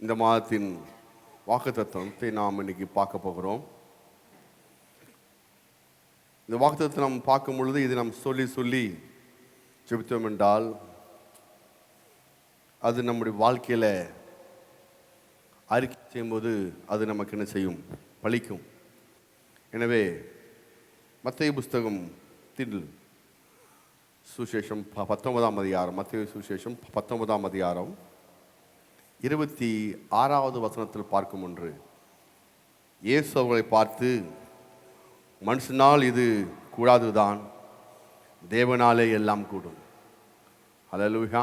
இந்த மாதத்தின் வாக்குத்தத்தத்தை நாம் இன்னைக்கு பார்க்க போகிறோம். இந்த வாக்குத்தத்தை நாம் பார்க்கும் பொழுது இது நாம் சொல்லி சொல்லி ஜெபித்தோம் என்றால் அது நம்முடைய வாழ்க்கையில் அறிக்கை செய்யும்போது அது நமக்கு என்ன செய்யும்? பழிக்கும். எனவே மத்திய புஸ்தகம் தில் சுசேஷம் ப- பத்தொன்பதாம் அதிகாரம் மத்திய சுசேஷம் பத்தொன்பதாம் அதிகாரம். இருபத்தி ஆறாவது வசனத்தில் பார்க்கும் ஒன்று இயேசு அவர்களை பார்த்து மனுஷனால் இது கூடாதுதான் தேவனாலே எல்லாம் கூடும். அலலுகா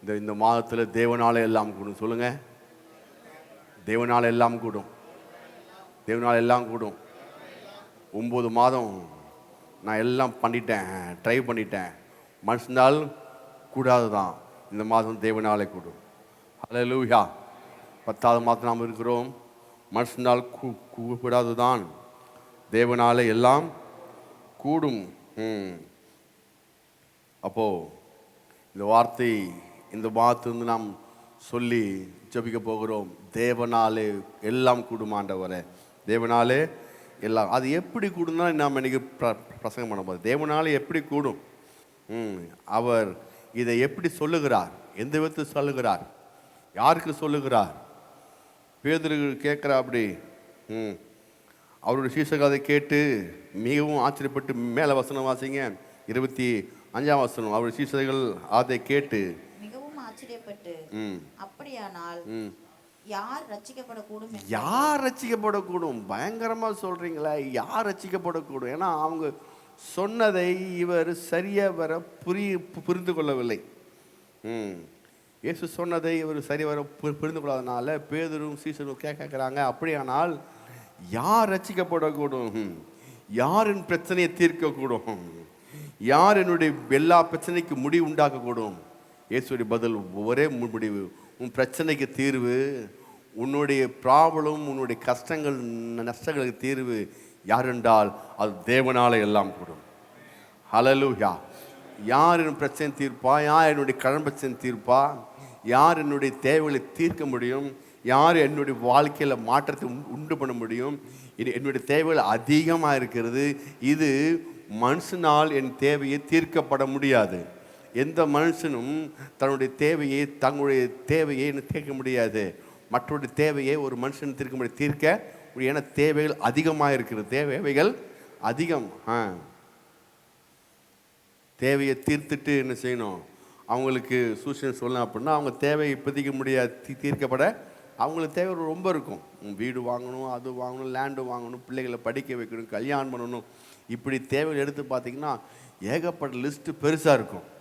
இந்த இந்த மாதத்தில் தேவனாலே எல்லாம் கூடும். சொல்லுங்க. தேவனால் எல்லாம் கூடும். தேவனால் எல்லாம் கூடும். ஒம்பது மாதம் நான் எல்லாம் பண்ணிட்டேன் ட்ரை பண்ணிட்டேன். மனுஷனால் கூடாது தான் இந்த மாதம் தேவனாலே கூடும். அலலூயா பத்தாவது மாதம் நாம் இருக்கிறோம். மனுஷனால் கூ கூடாது தான் தேவனாலே எல்லாம் கூடும். ம். அப்போது இந்த வார்த்தை இந்த மாதத்திலிருந்து நாம் சொல்லி ஜபிக்க போகிறோம். தேவனாலே எல்லாம் கூடுமாண்டவரே தேவனாலே எல்லாம் அது எப்படி கூடும்னா நாம் இன்றைக்கி பிர- பிரசங்கம் பண்ண போகிறோம் தேவனாலே எப்படி கூடும்? ம். அவர் இதை எப்படி சொல்லுகிறார்? எந்த விதத்தில் சொல்லுகிறார்? யாருக்கு சொல்லுகிறார்? பேதுரு கேட்குறா அப்படி. ம். அவருடைய சீசர்கள் அதை கேட்டு மிகவும் ஆச்சரியப்பட்டு மேலே வசனம் வாசிங்க. இருபத்தி அஞ்சாம் வசனம். அவருடைய சீசர்கள் அதை கேட்டு. மிகவும் ஆச்சரியப்பட்டு ம். அப்படியானால் ம். யார் ரட்சிக்கப்படக்கூடும் என்று? யார் ரசிக்கப்படக்கூடும் பயங்கரமாக சொல்கிறீங்களா யார் ரசிக்கப்படக்கூடும் ஏன்னா அவங்க சொன்னதை இவர் சரியாக வர புரிய புரிந்து கொள்ளவில்லை. ம். இயேசு சொன்னதை இவர் சரிவர புரிந்து கொள்ளாதனால பேதரும் சீசரும் கேட்குறாங்க. அப்படியானால் யார் ரசிக்கப்படக்கூடும் யார் யாரின் பிரச்சனையை தீர்க்கக்கூடும்? யார் என்னுடைய எல்லா பிரச்சனைக்கு முடிவு உண்டாக்கக்கூடும்? இயேசுடைய பதில் ஒரே முடிவு. உன் பிரச்சனைக்கு தீர்வு உன்னுடைய ப்ராப்ளம் உன்னுடைய கஷ்டங்கள் நஷ்டங்களுக்கு தீர்வு யார் என்றால் அது தேவனால எல்லாம் கூடும். ஹalleluya யார் என் பிரச்சனை தீர்ப்பா? யார் என்னுடைய கடன் பிரச்சனை தீர்ப்பா? யார் என்னுடைய தேவைகளை தீர்க்க முடியும்? யார் என்னுடைய வாழ்க்கையில் மாற்றத்தை உண்டு- உண்டு பண்ண முடியும்? இது என்னுடைய தேவைகள் அதிகமாக இருக்கிறது. இது மனுஷனால் என் தேவையை தீர்க்கப்பட முடியாது. எந்த மனுஷனும் தன்னுடைய தேவையை தங்களுடைய தேவையை தீர்க்க முடியாது. மற்றவருடைய தேவையை ஒரு மனுஷன் தீர்க்க முடியாது. தீர்க்க ஏன்னா தேவைகள் அதிகமாக இருக்கிறது. தேவைகள் அதிகம். ஆ. தேவையை தீர்த்துட்டு என்ன செய்யணும்? அவங்களுக்கு சூழ்நிலை சொல்லணும் அப்படின்னா அவங்க தேவை இப்போதைக்கு முடியாது தீ- தீர்க்கப்பட அவங்களுக்கு தேவை ரொம்ப இருக்கும். வீடு வாங்கணும் அது வாங்கணும் லேண்டு வாங்கணும் பிள்ளைகளை படிக்க வைக்கணும் கல்யாணம் பண்ணணும். இப்படி தேவைகள் எடுத்து பார்த்தீங்கன்னா ஏகப்பட்ட லிஸ்ட்டு பெருசாக இருக்கும்.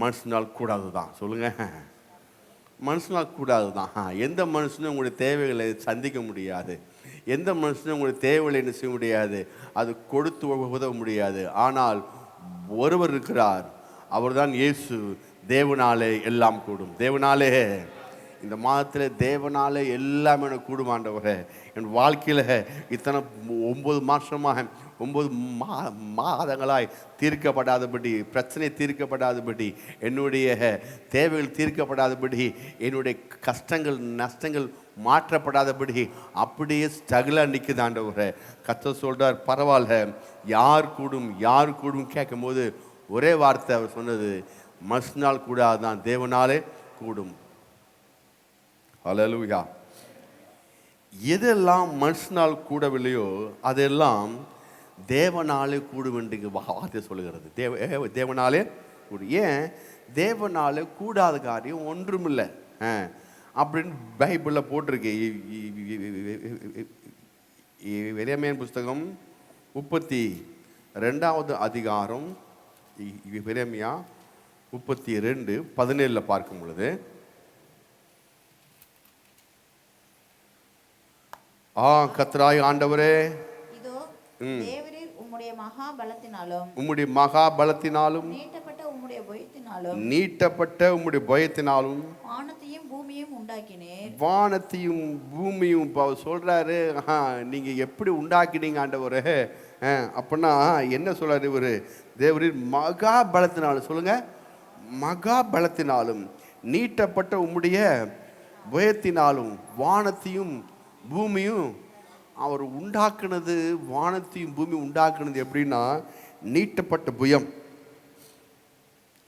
மனுஷனால் கூடாது தான் சொல்லுங்கள் மனுஷனால் கூடாது தான் எந்த மனுஷனும் உங்களுடைய தேவைகளை சந்திக்க முடியாது. எந்த மனுஷனும் உங்களுடைய தேவைகளை என்ன செய்ய முடியாது. அது கொடுத்து உதவ முடியாது. ஆனால் ஒருவர் இருக்கிறார். அவர்தான் இயேசு. தேவனாலே எல்லாம் கூடும். தேவனாலே இந்த மாதத்தில் தேவனாலே எல்லாமே எனக்கு கூடுமாண்டவரே என் வாழ்க்கையில் இத்தனை ஒம்பது மாதமாக ஒம்பது மா மாதங்களாய் தீர்க்கப்படாதபடி பிரச்சனை தீர்க்கப்படாதபடி என்னுடைய தேவைகள் தீர்க்கப்படாதபடி என்னுடைய கஷ்டங்கள் நஷ்டங்கள் மாற்றப்படாதபடி அப்படியே ஸ்ட்ரகிளாக நிற்குதாண்டவரை கத்த சொல்கிறார் பரவாயில்ல யார் கூடும் யார் கூடும் கேட்கும்போது ஒரே வார்த்தை அவர் சொன்னது மனுஷனால் கூடாதான் தேவனாலே கூடும் ஹalleluya எதெல்லாம் மனுஷனால் கூடவில்லையோ அதெல்லாம் தேவனாலே கூடும் என்று வார்த்தை சொல்லுகிறது தேவ தேவனாலே கூடும் ஏன் தேவனாலே கூடாத காரியம் ஒன்றுமில்லை ஆ, அப்படின்னு பைபிளில் போட்டிருக்கு இ- இ- இ- இ- இ- விரைமேன் புஸ்தகம் முப்பத்தி ரெண்டாவது அதிகாரம் இ- இ- விரேமியா முப்பத்தி ரெண்டு பதினேழில் பார்க்கும் பொழுது ஆ கத்ராய் ஆண்டவரே உம்முடைய மகா பலத்தினாலும் உம்முடைய மகா பலத்தினாலும் நீட்டப்பட்ட உம்முடைய பயத்தினாலும் நீட்டப்பட்ட உம்முடைய பயத்தினாலும் வானத்தையும் பூமியையும் உண்டாக்கினீர். வானத்தையும் பூமியும் இப்போ சொல்கிறாரு நீங்கள் எப்படி உண்டாக்கினீங்க ஆண்டவரே? அப்படின்னா என்ன சொல்றாரு இவர்? தேவரின் மகா பலத்தினாலும் சொல்லுங்க மகா பலத்தினாலும் நீட்டப்பட்ட உம்முடைய புயத்தினாலும் வானத்தையும் பூமியும் அவர் உண்டாக்குனது வானத்தையும் பூமி உண்டாக்குனது எப்படின்னா நீட்டப்பட்ட புயம்.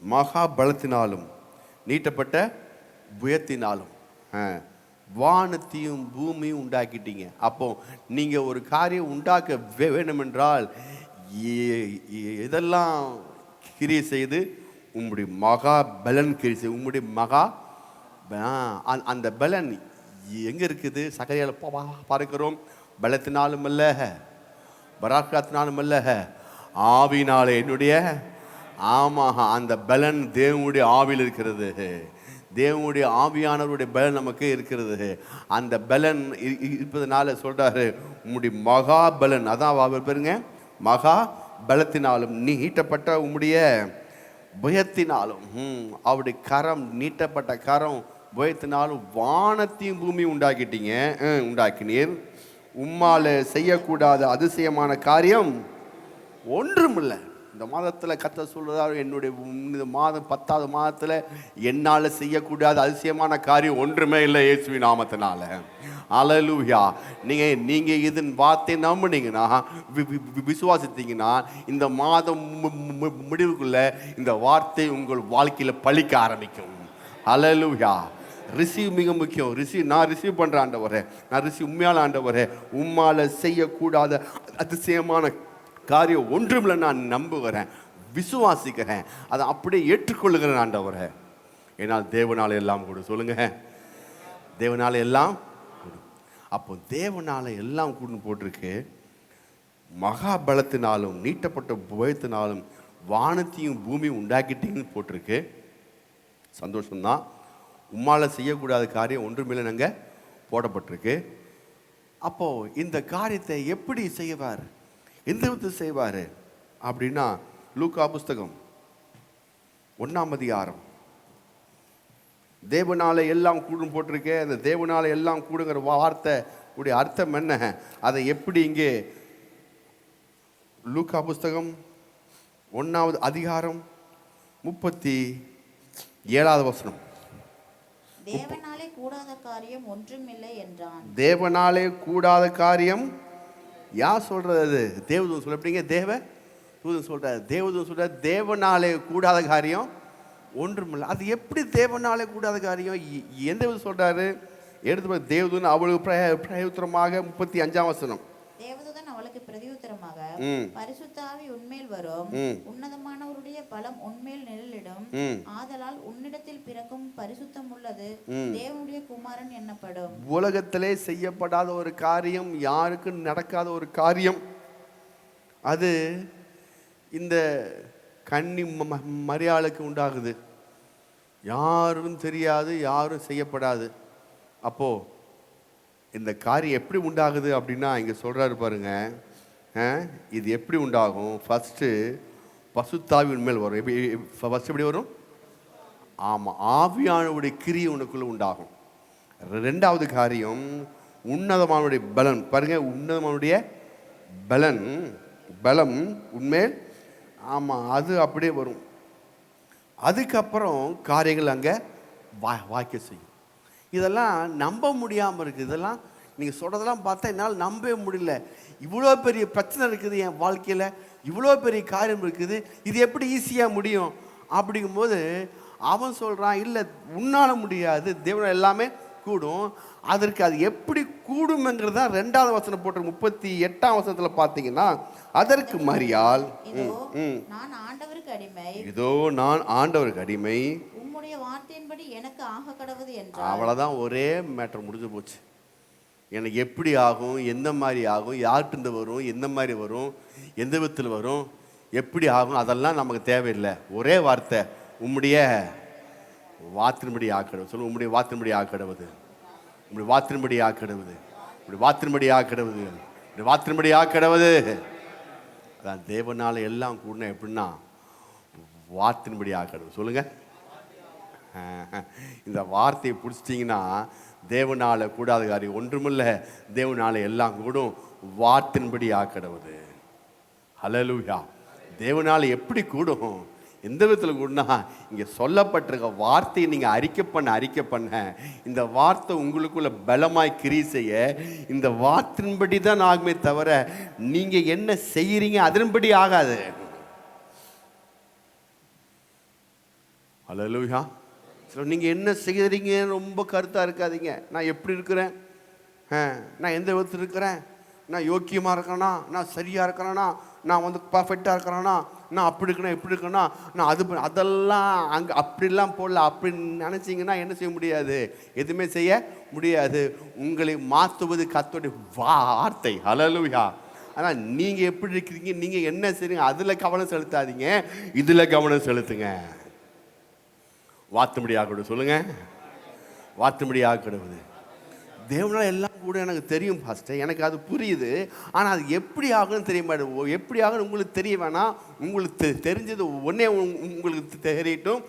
மகா பலத்தினாலும் நீட்டப்பட்ட புயத்தினாலும். ஆ, வானத்தையும் பூமியும் உண்டாக்கிட்டீங்க. அப்போ நீங்கள் ஒரு காரியம் உண்டாக்க வேணுமென்றால் வேண்டுமென்றால் எதெல்லாம் கிரியை செய்து உம்முடைய மகா பலன் கிரியை செய்து உம்முடைய மகா ஆ, அந்த- அந்த பலன் எங்கே இருக்குது? சகரியால் பார்க்கிறோம். பலத்தினாலும் அல்ல பராக்கிரத்தினாலும் அல்ல ஆவினாலே என்னுடைய ஆமா அந்த பலன் தேவனுடைய ஆவியில் இருக்கிறது. தேவனுடைய ஆவியானவருடைய பலன் நமக்கு இருக்கிறது. அந்த பலன் இருப்பதனால சொல்கிறாரு உம்முடைய மகா பலன். அதான் பாருங்க மகா பலத்தினாலும் நீட்டப்பட்ட உம்முடைய புயத்தினாலும் ம், அவருடைய கரம் நீட்டப்பட்ட கரம் புயத்தினாலும் வானத்தையும் பூமி உண்டாக்கிட்டீங்க. உண்டாக்கினீர். உம்மால் செய்யக்கூடாத அதிசயமான காரியம் ஒன்றுமில்லை. இந்த மாதத்தில் கத்த சொல்றாரு என்னுடைய இந்த மாதம் பத்தாவது மாதத்தில் என்னால் செய்யக்கூடாத அதிசயமான காரியம் ஒன்றுமே இல்லை இயேசுவி நாமத்தினால. அலலூயா நீங்கள் நீங்கள் இதன் வார்த்தை நம்புனீங்கன்னா வி- விசுவாசித்தீங்கன்னா இந்த மாதம் முடிவுக்குள்ளே இந்த வார்த்தை உங்கள் வாழ்க்கையில் பழிக்க ஆரம்பிக்கும். அலலூயா ரிசீவ் மிக முக்கியம். ரிசீவ் நான் ரிசீவ் பண்ணுற ஆண்டவரே. நான் ரிசீவ் உண்மையான ஆண்டவரே. உம்மால் செய்யக்கூடாத அதிசயமான காரியம் ஒன்றுமில்லை நான் நம்புகிறேன். விசுவாசிக்கிறேன். அதை அப்படியே ஏற்றுக்கொள்ளுகிறேன் ஆண்டவரை. ஏன்னால் தேவனால் எல்லாம் கூட சொல்லுங்க. தேவனால் எல்லாம் அப்போ தேவனால எல்லாம் கூடும் போட்டிருக்கு. மகாபலத்தினாலும் நீட்டப்பட்ட புயத்தினாலும் வானத்தையும் பூமியும் உண்டாக்கிட்டீங்கன்னு போட்டிருக்கு. சந்தோஷம்தான் உம்மால செய்யக்கூடாத காரியம் ஒன்றுமில்லைனுங்க போடப்பட்டிருக்கு. அப்போது இந்த காரியத்தை எப்படி செய்வார்? எந்த விதத்தில் செய்வார்? அப்படின்னா லூக்கா புஸ்தகம் ஒன்றாம் அதிகாரம். தேவனால எல்லாம் கூடும் போட்டிருக்கே. அந்த தேவனால எல்லாம் கூடுங்கிற வார்த்தை உடைய அர்த்தம் என்ன? அதை எப்படி இங்கே லூக்கா புஸ்தகம் ஒன்றாவது அதிகாரம் முப்பத்தி ஏழாவது வசனம். தேவனாலே கூடாத காரியம் ஒன்றுமில்லை என்றான். தேவனாலே கூடாத காரியம் யார் சொல்றது அது? தேவதூதன் சொல்ல எப்படிங்க? தேவ தூதன் சொல்றாரு. தேவதூதன் சொல்ற தேவனாலே கூடாத காரியம் ஒன்றுமில்லை அது எப்படி தேவனாலே கூடாத காரியம் எந்த விதம் சொல்றாரு எடுத்து பாரு, தேவதூதன் அவளுக்கு பிரய- பிரயோத்திரமாக முப்பத்தி அஞ்சாம் வசனம் தேவதூதன் அவளுக்கு பிரதியுத்தரமாக. பரிசுத்தாவி உன்மேல் வரும். உன்னதமானவருடைய பலம் உன்மேல் நிழலிடும். ஆதலால் உன்னிடத்தில் பிறக்கும் பரிசுத்தம் உள்ளது. தேவனுடைய குமாரன் என்னப்படும் உலகத்திலே செய்யப்படாத ஒரு காரியம் யாருக்கும் நடக்காத ஒரு காரியம் அது இந்த கன்னி மரியாளுக்கு உண்டாகுது யாரும் தெரியாது யாரும் செய்யப்படாது. அப்போது இந்த காரியம் எப்படி உண்டாகுது அப்படின்னா இங்கே சொல்கிறாரு பாருங்க. இது எப்படி உண்டாகும்? ஃபஸ்ட்டு பசுத்தாவின் மேல் வரும். எப்படி ஃபஸ்ட் எப்படி வரும்? ஆமாம் ஆவியானவுடைய கிரியை உனக்குள்ளே உண்டாகும். ரெண்டாவது காரியம் உன்னதமானுடைய பலன். பாருங்கள் உன்னதமானுடைய பலன் பலம் உண்மையில் ஆமாம் அது அப்படியே வரும். அதுக்கப்புறம் காரியங்கள் அங்கே வா வாய்க்க செய்யும். இதெல்லாம் நம்ப முடியாமல் இருக்குது. இதெல்லாம் நீங்கள் சொல்கிறதெல்லாம் பார்த்தா என்னால் நம்பவே முடியல. இவ்வளோ பெரிய பிரச்சனை இருக்குது என் வாழ்க்கையில். இவ்வளோ பெரிய காரியம் இருக்குது. இது எப்படி ஈஸியாக முடியும்? அப்படிங்கும்போது அவன் சொல்கிறான் இல்லை உன்னால் முடியாது. தேவன் எல்லாமே கூடும். அதற்கு அது எப்படி கூடும்ங்கிறது தான் ரெண்டாவது வசனம் போட்டு முப்பத்தி எட்டாம் வசனத்தில் பார்த்தீங்கன்னா அதற்கு மரியாள். இதோ. நான் ஆண்டவருக்கு அடிமை. இதோ நான் ஆண்டவருக்கு அடிமை. உம்முடைய வார்த்தையின்படி எனக்கு ஆக கடவுது என்றார். அவ்வளோதான் ஒரே மேட்டர் முடிஞ்சு போச்சு. எனக்கு எப்படி ஆகும் எந்த மாதிரி ஆகும் யார்கிட்ட வரும் எந்த மாதிரி வரும் எந்த விதத்தில் வரும் எப்படி ஆகும் அதெல்லாம் நமக்கு தேவையில்லை. ஒரே வார்த்தை உம்முடைய வாத்தின்படி ஆக்கிடுவது சொல்லு உம்முடைய வாத்தின்படி ஆக்கிடுவது உங்களுடைய வாத்தின்படி ஆக்கிடுவது இப்படி வாத்தின்படி ஆக்கிடுவது இப்படி வாத்தின்படி ஆக்கிடுவது அதான் தேவனால் எல்லாம் கூடனா எப்படின்னா வாத்தின்படி ஆக்கிடுவது சொல்லுங்கள் இந்த வார்த்தையை பிடிச்சிட்டிங்கன்னா தேவனால் கூடாத காரியம் ஒன்றுமில்லை. தேவனால் எல்லாம் கூடும். வார்த்தையின்படி ஆக்கிடுவது ஹலலூயா தேவனால் எப்படி கூடும்? எந்த விதத்தில் கூடனா இங்கே சொல்லப்பட்டிருக்க வார்த்தையை நீங்கள் அறிக்கை பண்ண அறிக்கை பண்ண இந்த வார்த்தை உங்களுக்குள்ள பலமாய் கிரி செய்ய இந்த வார்த்தையின்படி தான் ஆகுமே தவிர நீங்கள் என்ன செய்கிறீங்க அதன்படி ஆகாது. அல்லேலூயா சில நீங்கள் என்ன செய்கிறீங்க ரொம்ப கருத்தாக இருக்காதீங்க. நான் எப்படி இருக்கிறேன்? ஆ, நான் எந்த விதத்தில் இருக்கிறேன்? நான் யோக்கியமாக இருக்கிறேனா? நான் சரியாக இருக்கிறேனா? நான் வந்து பர்ஃபெக்டாக இருக்கிறேனா? நான் அப்படி இருக்கணும் இப்படி இருக்கணும் நான் அது அதெல்லாம் அங்கே அப்படிலாம் போடல. அப்படின்னு நினச்சிங்கன்னா என்ன செய்ய முடியாது? எதுவுமே செய்ய முடியாது. உங்களை மாற்றுவது கத்தோடைய வார்த்தை. ஹalleluya ஆனால் நீங்கள் எப்படி இருக்கிறீங்க நீங்கள் என்ன செய்றீங்க அதில் கவனம் செலுத்தாதீங்க. இதில் கவனம் செலுத்துங்க. வாத்தும்படி சொல்லுங்கள் சொல்லுங்க. வாத்தும்படி ஆக்கிடுவது தேவனால் எல்லாம் கூட எனக்கு தெரியும் ஃபஸ்ட்டு எனக்கு அது புரியுது. ஆனால் அது எப்படி ஆகும்னு தெரிய மாட்டேன் எப்படி ஆகும்னு உங்களுக்கு தெரிய வேணாம் உங்களுக்கு தெ- தெரிஞ்சது ஒன்றே உங்களுக்கு தெரியட்டும்.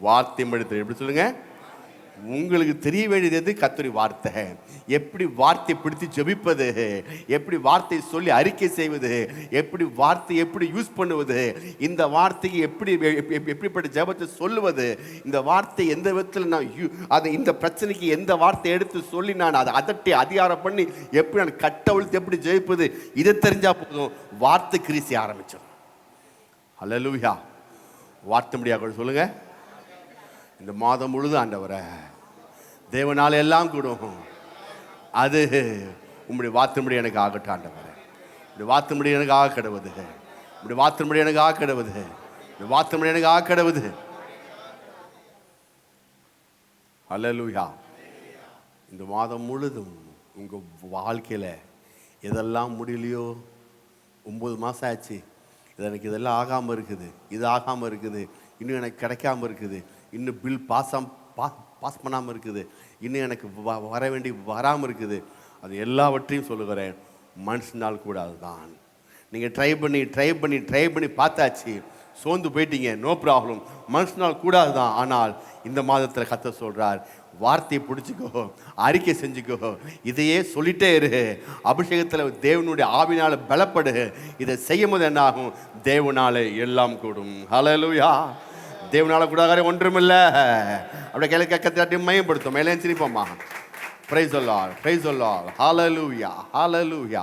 வார்த்தை தெரியும் எப்படி சொல்லுங்கள் உங்களுக்கு தெரிய வேண்டியது எது கத்துரி வார்த்தை. எப்படி வார்த்தை பிடித்து ஜெபிப்பது? எப்படி வார்த்தை சொல்லி அறிக்கை செய்வது? எப்படி வார்த்தை எப்படி யூஸ் பண்ணுவது? இந்த வார்த்தைக்கு எப்படி எப்படிப்பட்ட ஜெபத்தை சொல்லுவது? இந்த வார்த்தை எந்த விதத்தில் நான் யூ அதை இந்த பிரச்சனைக்கு எந்த வார்த்தை எடுத்து சொல்லி நான் அதை அதட்டி அதிகாரம் பண்ணி எப்படி நான் கட்டவிழ்த்து எப்படி ஜெயிப்பது இதை தெரிஞ்சா போதும். வார்த்தை கிரீசி ஆரம்பிச்சோம் அல்லேலூயா வார்த்தை முடியாது சொல்லுங்கள் இந்த மாதம் முழுதும் ஆண்டவரை தேவனால் எல்லாம் கூடும். அது உம்முடைய வார்த்தைப்படி எனக்கு ஆகட்டும் ஆண்டவரை. இப்படி வார்த்தைப்படி எனக்கு ஆக கிடவுது இப்படி வார்த்தைப்படி எனக்கு ஆக கிடவுது இப்படி வார்த்தைப்படி எனக்கு ஆக கிடவுது அலலுயா இந்த மாதம் முழுதும் உங்கள் வாழ்க்கையில் எதெல்லாம் முடியலையோ ஒம்பது மாதம் ஆச்சு. இது எனக்கு இதெல்லாம் ஆகாமல் இருக்குது. இது ஆகாமல் இருக்குது. இன்னும் எனக்கு கிடைக்காம இருக்குது. இன்னும் பில் பாஸாம் பாஸ் பாஸ் பண்ணாமல் இருக்குது. இன்னும் எனக்கு வ- வர வேண்டி வராமல் இருக்குது. அது எல்லாவற்றையும் சொல்லுகிறேன். மனுஷனால் கூட அதுதான். நீங்கள் ட்ரை பண்ணி ட்ரை பண்ணி ட்ரை பண்ணி பார்த்தாச்சு. சோர்ந்து போயிட்டீங்க. நோ ப்ராப்ளம் மனுஷனால் கூடாது தான் ஆனால் இந்த மாதத்தில் கத்த சொல்கிறார் வார்த்தையை பிடிச்சிக்கோ அறிக்கை செஞ்சுக்கோ. இதையே சொல்லிட்டே இரு. அபிஷேகத்தில் தேவனுடைய ஆவினால் பலப்படு. இதை செய்யும் போது என்ன ஆகும் எல்லாம் கூடும். ஹalleluya தேவனால கூடாத ஒன்றுமில்ல. அப்படியே கேள்வி கக்கத்தாட்டி மையப்படுத்தும் மேலே சிரிப்போம்மா. பிரைஸ் சொல்லார் பிரைஸ் சொல்லார் ஹாலலூயா ஹாலலூயா